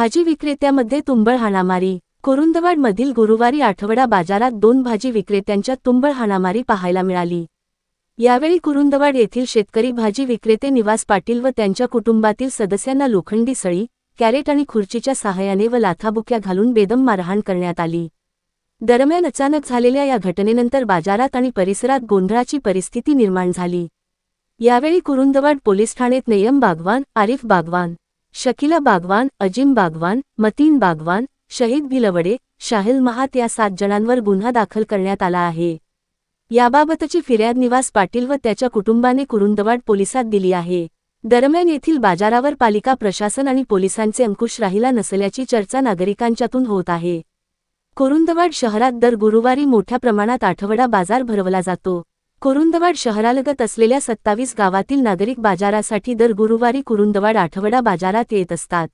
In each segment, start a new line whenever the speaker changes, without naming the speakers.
भाजी विक्रेत्यामध्ये तुंबळ हाणामारी. कुरुंदवाडमधील गुरुवारी आठवडा बाजारात दोन भाजी विक्रेत्यांच्या तुंबळ हाणामारी पाहायला मिळाली. यावेळी कुरुंदवाड येथील शेतकरी भाजी विक्रेते निवास पाटील व त्यांच्या कुटुंबातील सदस्यांना लोखंडी सळी कॅरेट आणि खुर्चीच्या सहाय्याने व लाथाबुक्या घालून बेदम मारहाण करण्यात आली. दरम्यान अचानक झालेल्या या घटनेनंतर बाजारात आणि परिसरात गोंधळाची परिस्थिती निर्माण झाली. यावेळी कुरुंदवाड पोलीस ठाण्यात नयम बागवान आरिफ बागवान शकिला बागवान अजिम बागवान मतीन बागवान शहीद भिलवडे शाहिल महात या सात जणांवर गुन्हा दाखल करण्यात आला आहे. याबाबतची फिर्याद निवास पाटील व त्याच्या कुटुंबाने कुरुंदवाड पोलिसात दिली आहे. दरम्यान येथील बाजारावर पालिका प्रशासन आणि पोलिसांचे अंकुश राहिला नसल्याची चर्चा नागरिकांच्यातून होत आहे. कुरुंदवाड शहरात दर गुरुवारी मोठ्या प्रमाणात आठवडा बाजार भरवला जातो. कुरुंदवाड शहरालगत असलेल्या सत्तावीस गावातील नागरिक बाजारासाठी दर गुरुवारी कुरुंदवाड आठवडा बाजारात येत असतात.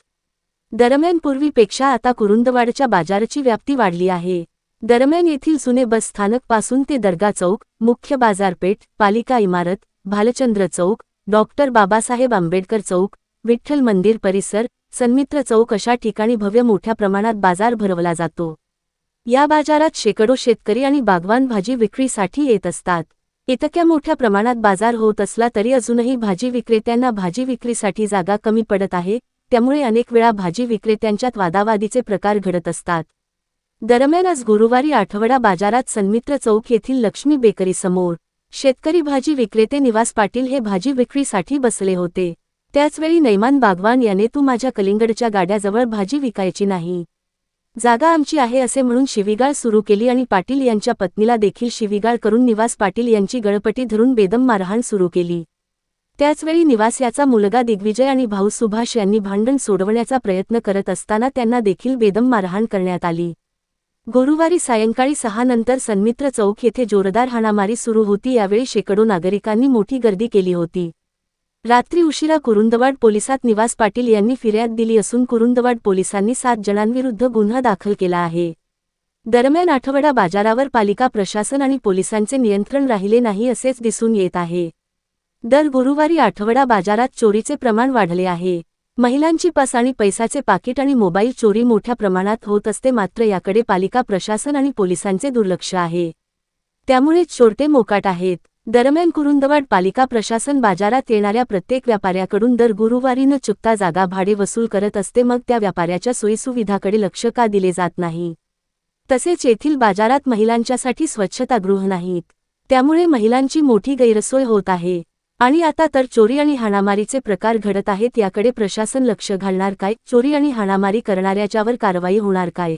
दरम्यान पूर्वीपेक्षा आता कुरुंदवाडच्या बाजाराची व्याप्ती वाढली आहे. दरम्यान येथील सुने बस स्थानकपासून ते दर्गा चौक मुख्य बाजारपेठ पालिका इमारत भालचंद्र चौक डॉक्टर बाबासाहेब आंबेडकर चौक विठ्ठल मंदिर परिसर सन्मित्र चौक अशा ठिकाणी भव्य मोठ्या प्रमाणात बाजार भरवला जातो. या बाजारात शेकडो शेतकरी आणि बागवान भाजी विक्रीसाठी येत असतात. इतक्या मोठ्या प्रमाणात बाजार होत असला तरी अजूनही भाजी विक्रेत्यांना भाजी विक्रीसाठी जागा कमी पडत आहे त्यामुळे अनेक वेळा भाजी विक्रेत्यांच्यात वादावादीचे प्रकार घडत असतात. दरम्यान आज गुरुवारी आठवडा बाजारात सन्मित्र चौक येथील लक्ष्मी बेकरी समोर शेतकरी भाजी विक्रेते निवास पाटील हे भाजी विक्रीसाठी बसले होते. त्याचवेळी नैमान बागवान याने तू माझ्या कलिंगडच्या गाड्याजवळ भाजी विकायची नाही. जागा आमची आहे असे म्हणून शिवीगाळ सुरू केली आणि पाटील यांच्या पत्नीला देखील शिवीगाळ करून निवास पाटील यांची गळपटी धरून बेदम मारहाण सुरू केली. त्याचवेळी निवास याचा मुलगा दिग्विजय आणि भाऊ सुभाष यांनी भांडण सोडवण्याचा प्रयत्न करत असताना त्यांना देखील बेदम मारहाण करण्यात आली. गुरुवारी सायंकाळी सहा नंतर सन्मित्र चौक येथे जोरदार हाणामारी सुरू होती यावेळी शेकडो नागरिकांनी मोठी गर्दी केली होती. रात्री उशिरा कुरुंदवाड पोलिसात निवास पाटील यांनी फिर्याद दिली असून कुरुंदवाड पोलिसांनी सात जणांविरुद्ध गुन्हा दाखल केला आहे. दरम्यान आठवडा बाजारावर पालिका प्रशासन आणि पोलिसांचे नियंत्रण राहिले नाही असेच दिसून येत आहे. दर गुरुवारी आठवडा बाजारात चोरीचे प्रमाण वाढले आहे. महिलांची पस आणि पैसाचे पाकिट आणि मोबाईल चोरी मोठ्या प्रमाणात होत असते मात्र याकडे पालिका प्रशासन आणि पोलिसांचे दुर्लक्ष आहे. त्यामुळे चोरटे मोकाट आहेत. दरम्यान कुरुंदवाड पालिका प्रशासन बाजारात येणाऱ्या प्रत्येक व्यापाऱ्याकडून दर गुरुवारी न चुकता जागा भाडे वसूल करत असते मग त्या व्यापाऱ्याच्या सोयीसुविधाकडे लक्ष का दिले जात नाही? तसेच येथील बाजारात महिलांच्यासाठी स्वच्छतागृह नाहीत. त्यामुळे महिलांची मोठी गैरसोय होत आहे. आणि आता तर चोरी आणि हाणामारीचे प्रकार घडत आहेत याकडे प्रशासन लक्ष घालणार काय? चोरी आणि हाणामारी करणाऱ्याच्यावर कारवाई होणार काय?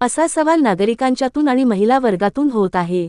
असा सवाल नागरिकांच्यातून आणि महिला वर्गातून होत आहे.